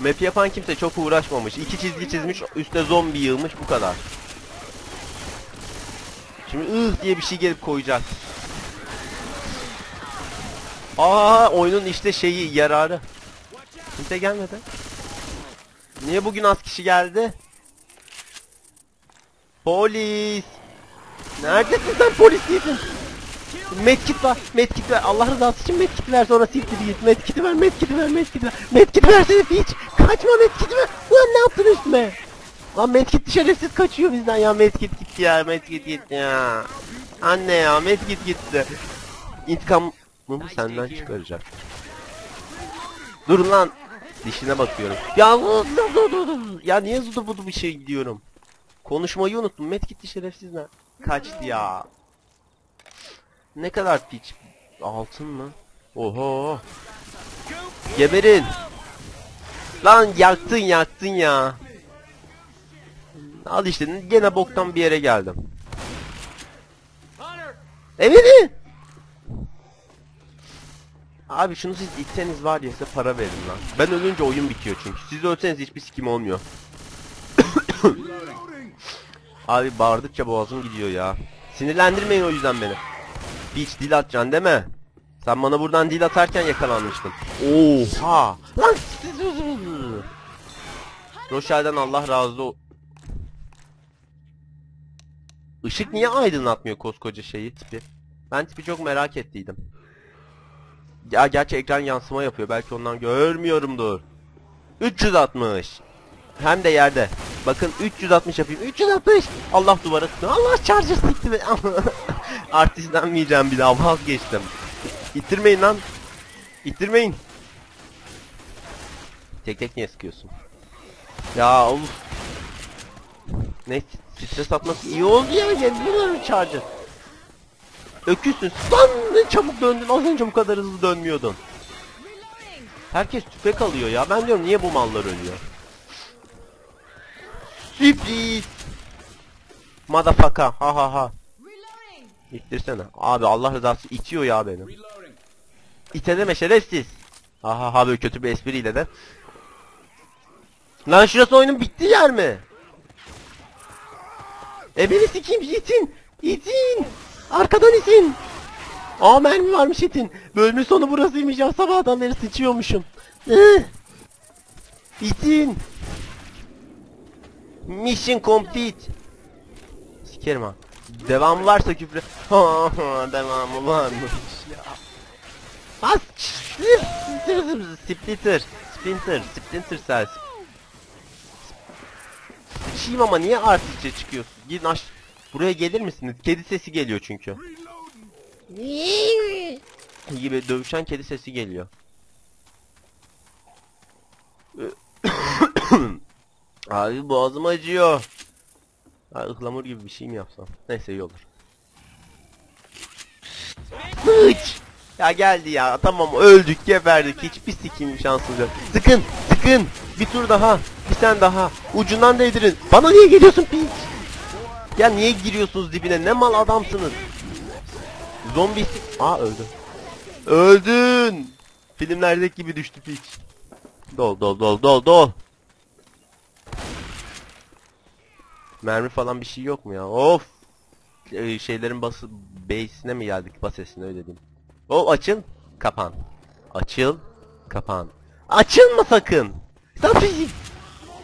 Map yapan kimse çok uğraşmamış. İki çizgi çizmiş, üstüne zombi yığılmış bu kadar. Şimdi ıh diye bir şey gelip koyacak. Aa oyunun işte şeyi yararı. Kimse gelmedi. Niye bugün az kişi geldi? Polis. Neredesin sen polis değilsin. Medkit var, medkit ver. Allah rızası için medkit ver sonra siktir git. Medkiti ver, medkiti ver, medkiti ver. Medkiti versene hiç. Kaçma medkiti ver. Ulan ne yaptın üstüme? Lan medkit şerefsiz kaçıyor bizden ya. Medkit gitti ya, medkit gitti ya. Anne ya, medkit gitti. İntikam mı senden çıkaracak. Dur lan. Dişine bakıyorum. Ya dur dur dur dur. Ya niye zudu budu bir şey diyorum. Konuşmayı unuttum. Medkitli şerefsiz ne? Kaçtı ya. Ne kadar piç? Altın mı? Oho. Geberin. Lan yaktın yaktın ya. Al işte gene boktan bir yere geldim. Emiri. Abi şunu siz itseniz var ya size para verin lan. Ben ölünce oyun bitiyor çünkü. Siz ölseniz hiçbir sikim olmuyor. Abi bağırdıkça boğazım gidiyor ya. Sinirlendirmeyin o yüzden beni. Hiç dil atacaksın değil mi? Sen bana buradan dil atarken yakalanmıştın. Oha! Lan! Rochel'den Allah razı ol... Işık niye aydınlatmıyor koskoca şeyi tipi? Ben tipi çok merak ettiydim. Ya gerçi ekran yansıma yapıyor. Belki ondan görmüyorumdur. 360. Hem de yerde. Bakın 360 yapayım. 360. Allah duvara tıktı. Allah charger sikti be. Artistlenmeyeceğim bir daha vazgeçtim. İttirmeyin lan. İttirmeyin. Tek tek niye sıkıyorsun? Ya of. Ne stres atması iyi oldu ya. Geldiler charger. Öküzsün. Lan ne çabuk döndün. Az önce bu kadar hızlı dönmüyordun. Herkes tüfek alıyor ya. Ben diyorum niye bu mallar ölüyor? Sürpriz. Motherfucker. Ha ha ha. İttirsene. Abi Allah rızası itiyor ya beni. İteleme şerefsiz. Ha ha ha böyle kötü bir espriyle de. Lan şurası oyunun bittiği yer mi? E beni sikeyim itin. İtin. Arkadan itin. Aa mermi varmış itin. Bölümün sonu burasıymış ya sabahdan beri sıçıyormuşum. Ih. İtin. Mission complete. Sikerim ha. Devamı varsa devamı varmış ya. Bas. Splitter. Splinter. Splinter cells. Sıçayım ama niye artistçe çıkıyorsun? Gidin aş... Buraya gelir misiniz? Kedi sesi geliyor çünkü. gibi dövüşen kedi sesi geliyor. Abi boğazım acıyor. Ha, ıhlamur gibi bir şey mi yapsam? Neyse iyi olur. Hıç! Ya geldi ya tamam öldük geberdik hiçbir sikim şansımız yok. Sıkın sıkın bir tur daha bir sen daha ucundan değdirin. Bana niye geliyorsun piç? Ya niye giriyorsunuz dibine ne mal adamsınız? Zombisi... Aa öldü. Öldün. Filmlerdeki gibi düştü piç. Dol dol dol dol dol. Mermi falan bir şey yok mu ya? Of. Ee, şeylerin bası base'ine mi geldik? Basesine öyle diyeyim. O açıl, kapan. Açıl, kapan. Açılma sakın. Sen bizi...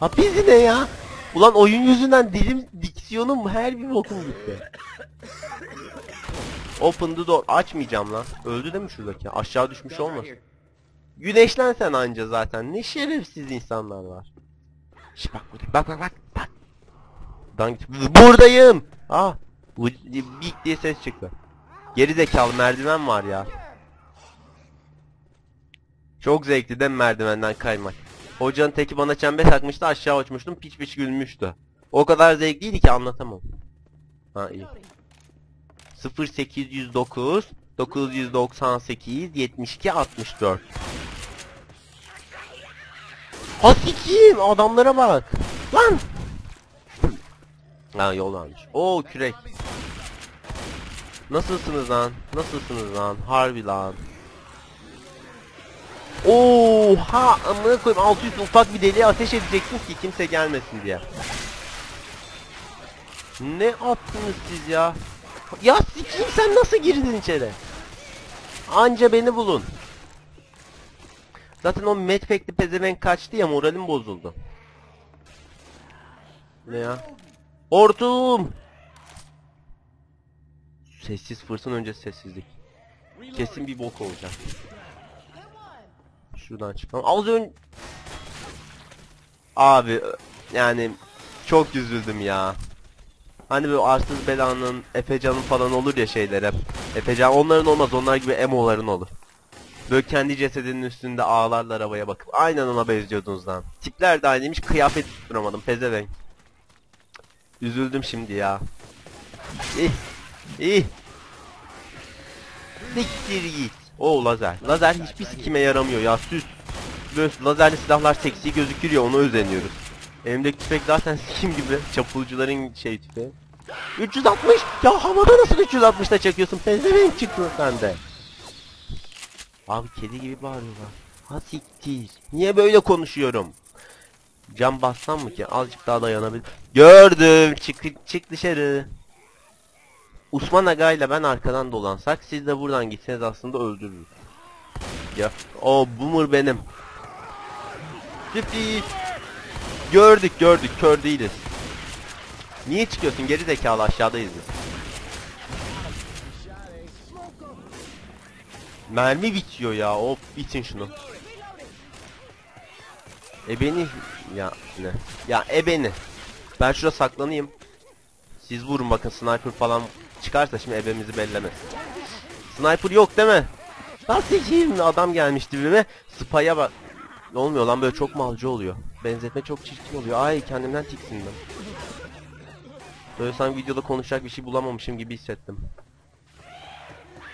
Ha bizi ne ya? Ulan oyun yüzünden dilim, diksiyonum her bir bokum gitti. Open the door. Açmayacağım lan. Öldü değil mi şuradaki? Aşağı düşmüş olmasın. Güneşlen sen anca zaten. Ne şerefsiz insanlar var. Şş bak. Bak bak bak. Bak. Git. Buradayım. Ah. Bik diye ses çıktı. Geri zekalı merdiven var ya. Çok zevkli mi merdivenden kaymak? Hocanın teki bana çember takmıştı aşağı uçmuştum piç piç gülmüştü. O kadar zevkliydi ki anlatamam. Ha iyi. 0809 998 72 64 Ha adamlara bak. Lan. Ha yol varmış. Oo kürek. Nasılsınız lan? Nasılsınız lan? Harbi lan. Oha amına koyayım 600 ufak bir deliğe ateş edeceksin ki kimse gelmesin diye. Ne attınız siz ya? Ya sikeyim sen nasıl girdin içeri? Anca beni bulun. Zaten o medpack'li pezevenk kaçtı ya moralim bozuldu. Ne ya? Hortum! Sessiz fırsın önce sessizlik. Kesin bir bok olacak. Şuradan çıkalım. Az ön... Abi yani çok üzüldüm ya. Hani böyle arsız belanın, Efecan'ın falan olur ya şeyler hep. Efecan onların olmaz onlar gibi emoların olur. Böyle kendi cesedinin üstünde ağlarlar havaya bakıp aynen ona benziyordunuz lan. Tipler de aynıymış kıyafet tutturamadım pezevenk. Üzüldüm şimdi ya. İh. İh. Siktir git. O lazer. Lazer hiçbir sikime yaramıyor ya süs. Böyle lazerli silahlar seksi gözükür ya ona özeniyoruz. Elimdeki tüfek zaten sikim gibi. Çapulcuların şey tüfeği. 360! Ya havada nasıl 360'da çekiyorsun? Pezevenk çıktın sen de. Abi kedi gibi bağırıyorlar. Ha siktir. Niye böyle konuşuyorum? Cam bassam mı ki? Azıcık daha dayanabilir. Gördüm. Çık, çık dışarı. Osman Aga ile ben arkadan dolansak siz de buradan gitseniz aslında öldürürüz. Ya o boomer benim. Sürpriz. Gördük gördük kör değiliz. Niye çıkıyorsun geri zekalı aşağıdayız biz. Mermi bitiyor ya hop bitin şunu. Ebeni ya ne? Ya ebeni. Ben şurada saklanayım. Siz vurun bakın sniper falan çıkarsa şimdi ebemizi bellemez. Sniper yok değil mi? Nasıl kim adam gelmiş dibime spaya bak. Ne olmuyor lan böyle çok malcı oluyor. Benzetme çok çirkin oluyor. Ay kendimden tiksindim. Böyle sanki videoda konuşacak bir şey bulamamışım gibi hissettim.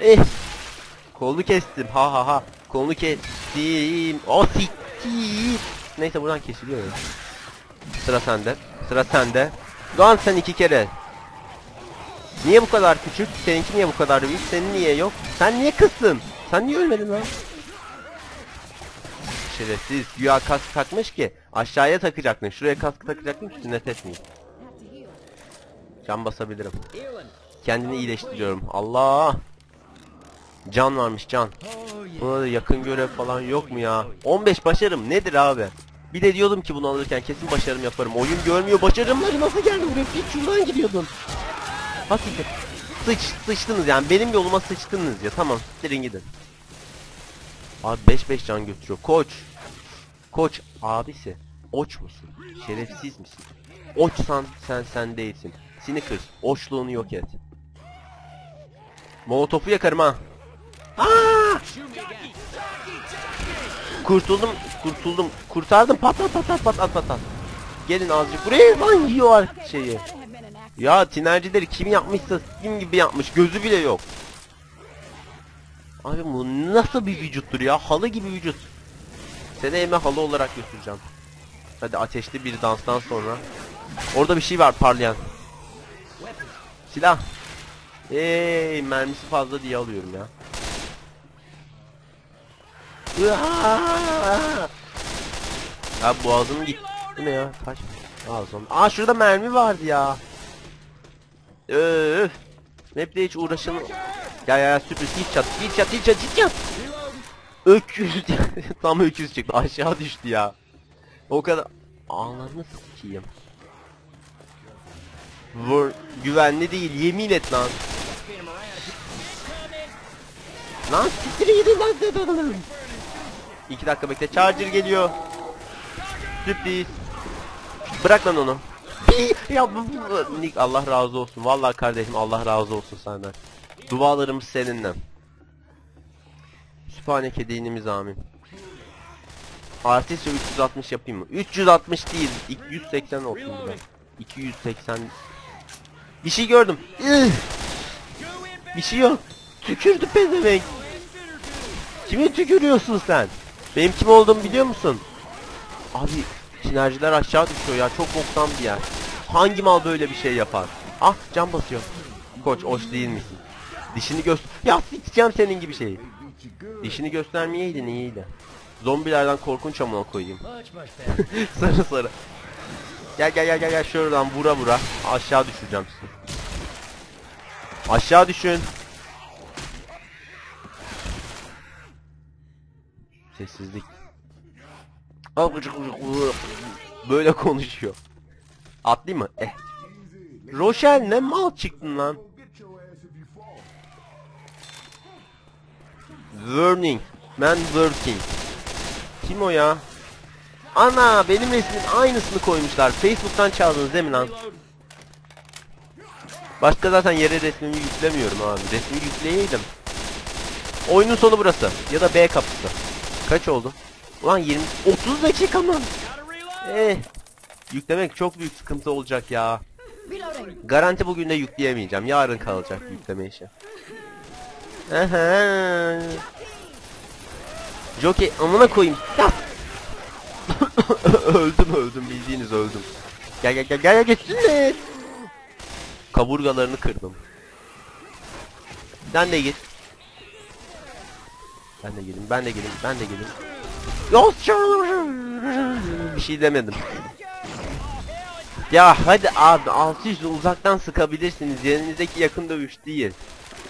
Eh. Kolunu kestim. Ha ha ha. Kolunu kestim. O siktir. Neyse buradan kesiliyor ya. Sıra sende. Sıra sende. Doğan sen iki kere. Niye bu kadar küçük? Seninki niye bu kadar büyük? Senin niye yok? Sen niye kızsın? Sen niye ölmedin lan? Şerefsiz. Güya kask takmış ki aşağıya takacaktın. Şuraya kask takacaktın sünnet etmeyeyim. Can basabilirim. Kendini iyileştiriyorum. Allah! Can varmış can. Buna da yakın görev falan yok mu ya? 15 başarım nedir abi? Bir de diyordum ki bunu alırken kesin başarım yaparım. Oyun görmüyor. Başarımları nasıl geldi buraya? Bir şuradan gidiyordun. Hakikaten. Sıç, sıçtınız yani. Benim yoluma sıçtınız ya. Tamam. Siktirin gidin. Abi 5-5 can götürüyor. Koç. Koç abisi. Oç musun? Şerefsiz misin? Oçsan sen sen değilsin. Snickers. Oçluğunu yok et. Molotofu yakarım ha. Aa! Kurtuldum, kurtuldum, kurtardım. Pat pat pat pat pat pat pat. pat. Gelin azıcık buraya lan yiyor şeyi. Ya tinercileri kim yapmışsa kim gibi yapmış. Gözü bile yok. Abi bu nasıl bir vücuttur ya? Halı gibi vücut. Seni eve halı olarak götüreceğim. Hadi ateşli bir danstan sonra. Orada bir şey var parlayan. Silah. Hey mermisi fazla diye alıyorum ya. Ya boğazım gitti Bu ne ya? Taş. Ağzım. Aa şurada mermi vardı ya. Öf. Map'te hiç uğraşın. Ya ya sürpriz hiç çat hiç çat hiç çat hiç çat. Öküz tam öküz çıktı aşağı düştü ya. O kadar ağlarını sikeyim. Vur güvenli değil yemin et lan. Lan siktir gidin lan. 2 dakika bekle charger geliyor. Sürpriz. Bırak lan onu. ya Nick Allah razı olsun. Vallahi kardeşim Allah razı olsun senden. Dualarım seninle. Sübhaneke dinimiz amin. Artistçe 360 yapayım mı? 360 değil. 280 olsun biraz. 280. Bir şey gördüm. Bir şey yok. Tükürdü pezevenk. Kime tükürüyorsun sen? Benim kim olduğumu biliyor musun? Abi sinerjiler aşağı düşüyor ya çok boktan bir yer. Hangi mal böyle bir şey yapar? Ah can basıyor. Koç hoş değil misin? Dişini göster... Ya sikeceğim senin gibi şeyi. Dişini göstermeyeydin iyiydi. Zombilerden korkunç amına koyayım. Sarı sarı. Gel gel gel gel gel şuradan vura vura aşağı düşüreceğim sizi. Aşağı düşün. Sessizlik. Böyle konuşuyor. Atlayayım mı? Eh. Rochelle ne mal çıktın lan. Warning. Man working. Kim o ya? Ana benim resmin aynısını koymuşlar. Facebook'tan çaldınız değil mi lan? Başka zaten yere resmimi yüklemiyorum abi. Resmi yükleyeydim. Oyunun sonu burası. Ya da B kapısı. Kaç oldu? Ulan 20 30 dakika mı? Eh. Yüklemek çok büyük sıkıntı olacak ya. Garanti bugün de yükleyemeyeceğim. Yarın kalacak yükleme işi. Aha. Jockey amına koyayım. Ya. öldüm öldüm bildiğiniz öldüm. Gel gel gel gel gel geçsin Kaburgalarını kırdım. Sen de git. Ben de gelin, ben de gelin, ben de gelin. Bir şey demedim. Ya hadi abi 600 uzaktan sıkabilirsiniz. Yerinizdeki yakın dövüş değil.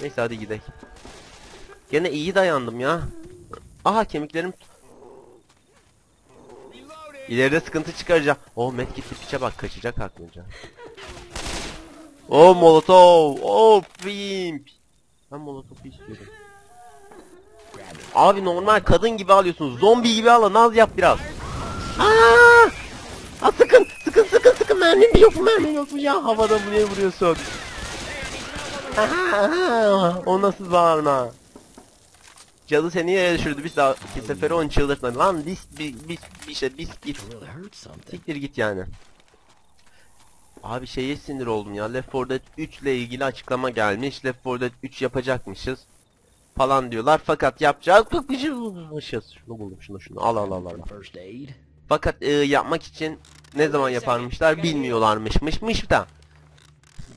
Neyse hadi gidelim. Gene iyi dayandım ya. Aha kemiklerim. İleride sıkıntı çıkaracağım. Oh medkitli piçe bak kaçacak aklınca. Oh molotov. Oh pimp. Ben molotovu istiyorum. Abi normal kadın gibi alıyorsunuz. Zombi gibi alın. Naz yap biraz. Aa! Aa sıkın, sıkın, sıkın, sıkın. Mermim yok mu, mermim yok mu? Ya havada buraya vuruyorsun. Aha, aha, o nasıl bağırma? Cadı seni yere düşürdü. Bir dahaki sefere onu çıldırtma. Lan bis, bis, bis, bir şey, bis git. Something. Siktir git yani. Abi şeye sinir oldum ya. Left 4 Dead 3 ile ilgili açıklama gelmiş. Left 4 Dead 3 yapacakmışız. Falan diyorlar. Fakat yapacakmışız. Şunu buldum şunu şunu. Al al al al. Fakat e, yapmak için ne zaman yaparmışlar bilmiyorlarmışmışmış da.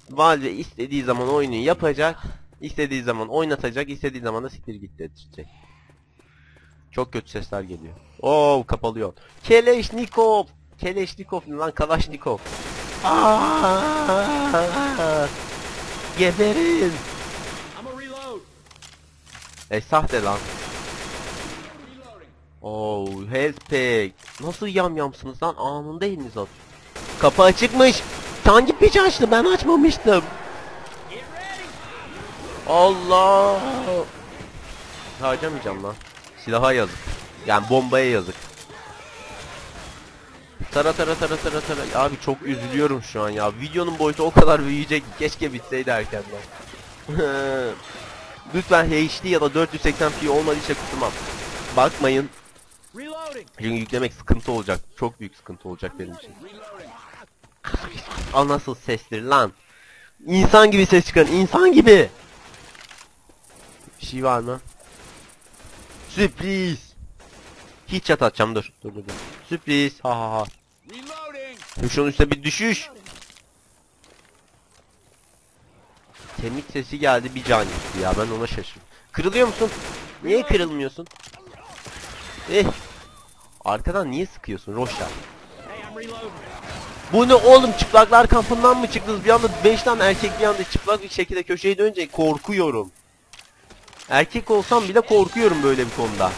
Valve istediği zaman oyunu yapacak, istediği zaman oynatacak, istediği zaman da siktir git dedirtecek. Çok kötü sesler geliyor. Oo kapalıyor. Keleşnikov. Keleşnikov ne lan Kalaşnikov. Aa! Geberin. E sahte lan. Health pack. Nasıl yamyamsınız lan? Anında eliniz at. Kapı açıkmış. Hangi piç açtı? Ben açmamıştım. Allah. Harcamayacağım lan. Silaha yazık. Yani bombaya yazık. Tara tara tara tara tara. Abi çok üzülüyorum şu an ya. Videonun boyutu o kadar büyüyecek. Keşke bitseydi erkenden. Lütfen HD ya da 480p olmadıysa kusuruma bakmayın. Çünkü yüklemek sıkıntı olacak. Çok büyük sıkıntı olacak benim için. Al nasıl sestir lan. İnsan gibi ses çıkarın. insan gibi. Bir şey var mı? Sürpriz. Hiç çat atacağım dur. Dur dur dur. Sürpriz. Ha ha ha. Şunun üstüne bir düşüş. Kemik sesi geldi bir can gitti ya ben ona şaşırdım. Kırılıyor musun? Niye kırılmıyorsun? Eh. Arkadan niye sıkıyorsun Roşa? Bu ne oğlum çıplaklar kampından mı çıktınız? Bir anda 5 tane erkek bir anda çıplak bir şekilde köşeye dönünce korkuyorum. Erkek olsam bile korkuyorum böyle bir konuda.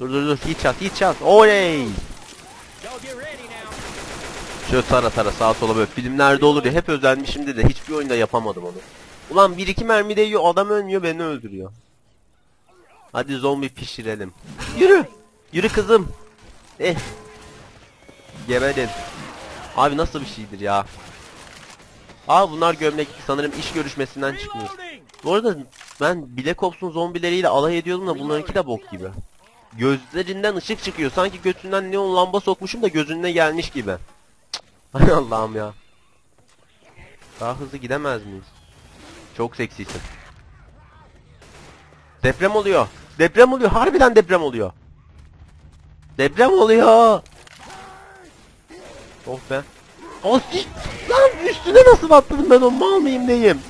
Dur dur dur hiç at hiç at. Oley! Şöyle tara tara sağa sola böyle filmlerde olur ya hep özenmişimdir de hiçbir oyunda yapamadım onu. Ulan bir iki mermi değiyor adam ölmüyor beni öldürüyor. Hadi zombi pişirelim. Yürü! Yürü kızım! Eh! Geberin. Abi nasıl bir şeydir ya? Aa bunlar gömlek sanırım iş görüşmesinden çıkmış. Bu arada ben Black Ops'un zombileriyle alay ediyordum da bunlarınki de bok gibi. Gözlerinden ışık çıkıyor. Sanki götünden neon lamba sokmuşum da gözüne gelmiş gibi. Hay Allah'ım ya. Daha hızlı gidemez miyiz? Çok seksisin. Deprem oluyor. Deprem oluyor. Harbiden deprem oluyor. Deprem oluyor. Oh be. O si- lan üstüne nasıl atladım ben o mal mıyım neyim?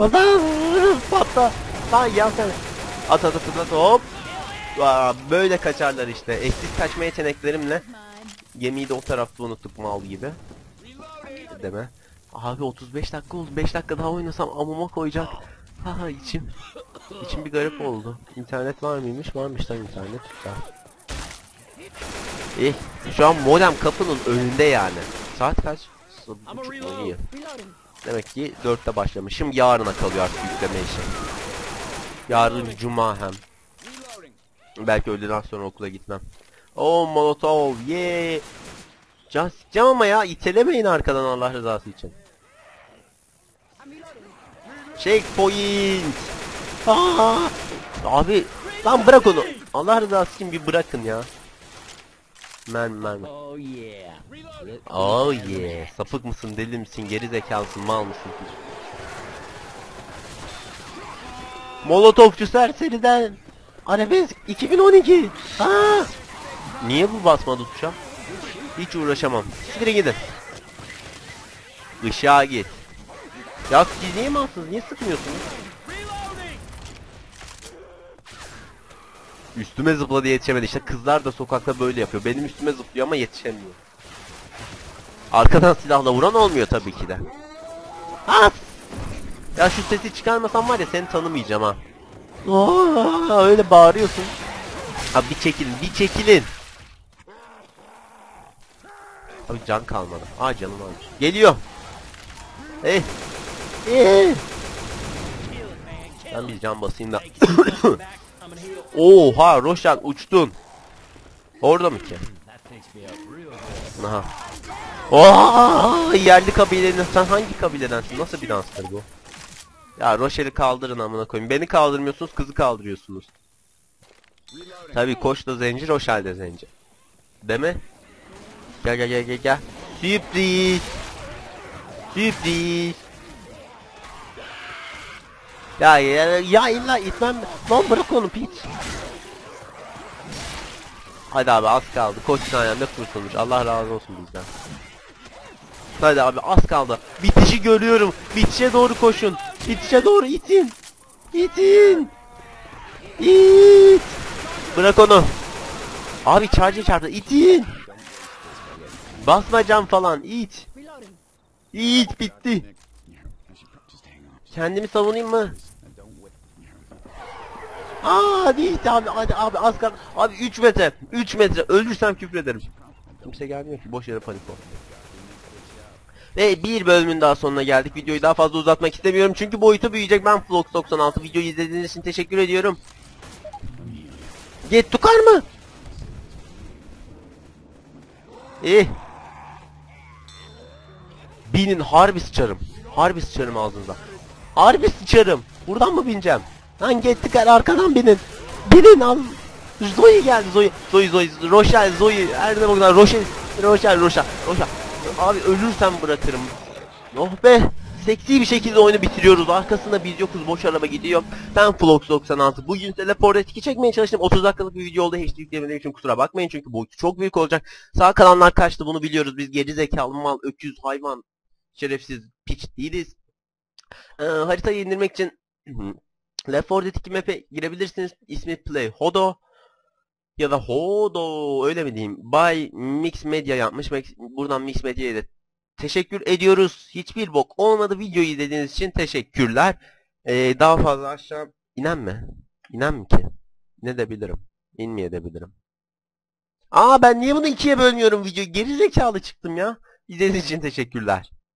Lan patla. Lan ya sen. At at at at hop. Aa, böyle kaçarlar işte. Eşsiz kaçma yeteneklerimle gemiyi de o tarafta unuttuk mal gibi. Mi? Abi 35 dakika oldu. 5 dakika daha oynasam amuma koyacak. Ha içim. İçim bir garip oldu. İnternet var mıymış? Varmış lan internet. Güzel. İyi. Şu an modem kapının önünde yani. Saat kaç? Buçuk. İyi. Demek ki 4'te başlamışım. Yarına kalıyor artık yükleme işi. Yarın cuma hem. Belki öğleden sonra okula gitmem. Oo molotov ye. Can sıkacağım ama ya itelemeyin arkadan Allah rızası için. Checkpoint. Aa! Abi lan bırak onu. Allah rızası için bir bırakın ya. Men men. Oh yeah. Oh yeah. Sapık mısın, deli misin, geri zekalısın, mal mısın? Molotofçu serseriden Arabesk 2012. Ha! Niye bu basmadı tuşa? Hiç uğraşamam. Sikire gidin. Işığa git. Ya siz niye malsınız? Niye sıkmıyorsunuz? Üstüme zıpladı yetişemedi. İşte kızlar da sokakta böyle yapıyor. Benim üstüme zıplıyor ama yetişemiyor. Arkadan silahla vuran olmuyor tabii ki de. At! Ya şu sesi çıkarmasam var ya seni tanımayacağım ha. Aa, öyle bağırıyorsun. Abi bir çekilin, bir çekilin. Abi can kalmadı. Aa canım almış. Geliyor. Hey. Hey. İt, man. Kill Ben bir can basayım da. Oha Roşan uçtun. Orada mı ki? Aha. Oha yerli kabilenin sen hangi kabiledensin? Nasıl bir danstır bu? Ya Roşel'i kaldırın amına koyayım. Beni kaldırmıyorsunuz, kızı kaldırıyorsunuz. Tabii Koç da zenci, Roşel de zenci. Mi? Gel gel gel gel gel. Sürpriz. Sürpriz. Ya ya ya illa itmem. Lan bırak onu piç. Hadi abi az kaldı. Koç sayende kurtulmuş. Allah razı olsun bizden. Hadi abi az kaldı. Bitişi görüyorum. Bitişe doğru koşun. Bitişe doğru itin. İtin. İt. Bırak onu. Abi charge çarptı. İtin. Basma cam falan. İt. İt bitti. Kendimi savunayım mı? Aa hadi it abi hadi abi az kaldı. Abi 3 metre. 3 metre. Ölürsem küfrederim. Kimse gelmiyor ki. Boş yere panik oldu. Ve bir bölümün daha sonuna geldik. Videoyu daha fazla uzatmak istemiyorum. Çünkü boyutu büyüyecek. Ben Vlog 96 videoyu izlediğiniz için teşekkür ediyorum. Get tukar mı? İyi. Binin harbi sıçarım. Harbi sıçarım ağzınıza. Harbi sıçarım. Buradan mı bineceğim? Lan get tukar arkadan binin. Binin al. Zoe geldi Zoe. Zoe Zoe. Rochelle Zoe. Her zaman kadar Rochelle. Rochelle Rochelle. Rochelle. Abi ölürsem bırakırım. Oh be. Seksi bir şekilde oyunu bitiriyoruz. Arkasında biz yokuz. Boş araba gidiyor. Ben Flox 96. Bugün Teleport etki çekmeye çalıştım. 30 dakikalık bir video oldu. HD yüklemediğim için kusura bakmayın. Çünkü boyutu çok büyük olacak. Sağ kalanlar kaçtı. Bunu biliyoruz. Biz geri zekalı mal, öküz, hayvan, şerefsiz, piç değiliz. Ee, haritayı indirmek için Left 4 Dead 2 map'e girebilirsiniz. İsmi Play Hodo ya da Hodo öyle mi diyeyim? By Mix Media yapmış. Buradan Mix Media'ya da teşekkür ediyoruz. Hiçbir bok olmadı. Videoyu izlediğiniz için teşekkürler. Ee, daha fazla aşağı inen mi? İnen mi ki? Ne de bilirim. İnmeye de bilirim. Aa ben niye bunu ikiye bölmüyorum videoyu? Geri zekalı çıktım ya. İzlediğiniz için teşekkürler.